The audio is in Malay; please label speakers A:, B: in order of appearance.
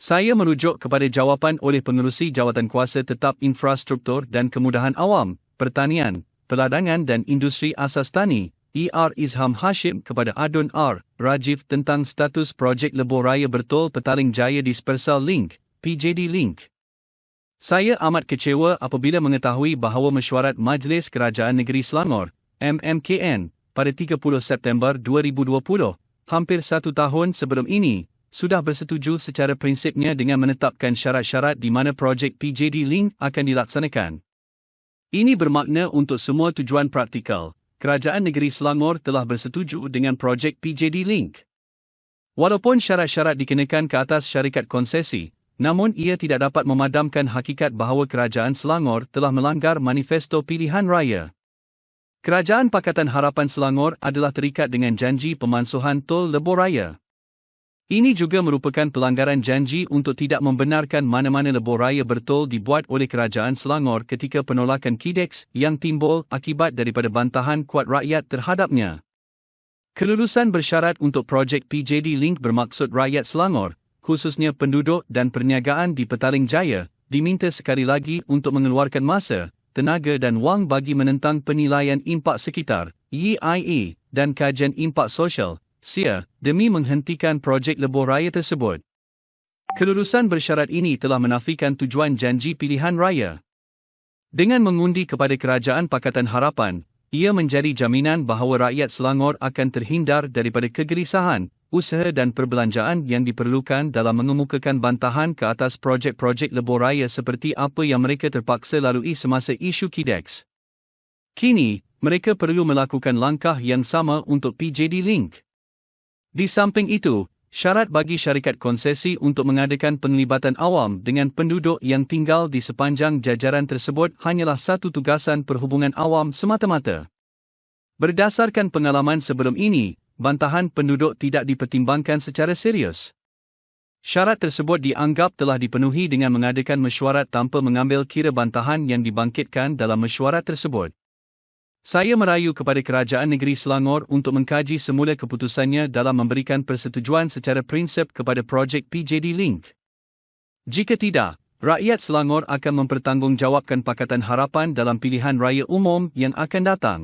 A: Saya merujuk kepada jawapan oleh pengerusi Jawatan Kuasa Tetap Infrastruktur dan Kemudahan Awam, Pertanian, Peladangan dan Industri Asas Tani, ER Izham Hashim kepada Adun R. Rajiv tentang status projek Lebuh Raya Bertol Petaling Jaya Dispersal Link, PJD Link. Saya amat kecewa apabila mengetahui bahawa mesyuarat Majlis Kerajaan Negeri Selangor, MMKN, pada 30 September 2020, hampir satu tahun sebelum ini, sudah bersetuju secara prinsipnya dengan menetapkan syarat-syarat di mana projek PJD Link akan dilaksanakan. Ini bermakna untuk semua tujuan praktikal, Kerajaan Negeri Selangor telah bersetuju dengan projek PJD Link. Walaupun syarat-syarat dikenakan ke atas syarikat konsesi, namun ia tidak dapat memadamkan hakikat bahawa Kerajaan Selangor telah melanggar Manifesto Pilihan Raya. Kerajaan Pakatan Harapan Selangor adalah terikat dengan janji pemansuhan tol Lebuh Raya. Ini juga merupakan pelanggaran janji untuk tidak membenarkan mana-mana lebuh raya bertol dibuat oleh kerajaan Selangor ketika penolakan KIDEX yang timbul akibat daripada bantahan kuat rakyat terhadapnya. Kelulusan bersyarat untuk projek PJD Link bermaksud rakyat Selangor, khususnya penduduk dan perniagaan di Petaling Jaya, diminta sekali lagi untuk mengeluarkan masa, tenaga dan wang bagi menentang penilaian impak sekitar, EIA, dan kajian impak sosial, SIA, demi menghentikan projek lebuh raya tersebut. Kelulusan bersyarat ini telah menafikan tujuan janji pilihan raya. Dengan mengundi kepada Kerajaan Pakatan Harapan, ia menjadi jaminan bahawa rakyat Selangor akan terhindar daripada kegelisahan, usaha dan perbelanjaan yang diperlukan dalam mengemukakan bantahan ke atas projek-projek lebuh raya seperti apa yang mereka terpaksa lalui semasa isu KIDEX. Kini, mereka perlu melakukan langkah yang sama untuk PJD Link. Di samping itu, syarat bagi syarikat konsesi untuk mengadakan penglibatan awam dengan penduduk yang tinggal di sepanjang jajaran tersebut hanyalah satu tugasan perhubungan awam semata-mata. Berdasarkan pengalaman sebelum ini, bantahan penduduk tidak dipertimbangkan secara serius. Syarat tersebut dianggap telah dipenuhi dengan mengadakan mesyuarat tanpa mengambil kira bantahan yang dibangkitkan dalam mesyuarat tersebut. Saya merayu kepada Kerajaan Negeri Selangor untuk mengkaji semula keputusannya dalam memberikan persetujuan secara prinsip kepada projek PJD Link. Jika tidak, rakyat Selangor akan mempertanggungjawabkan Pakatan Harapan dalam pilihan raya umum yang akan datang.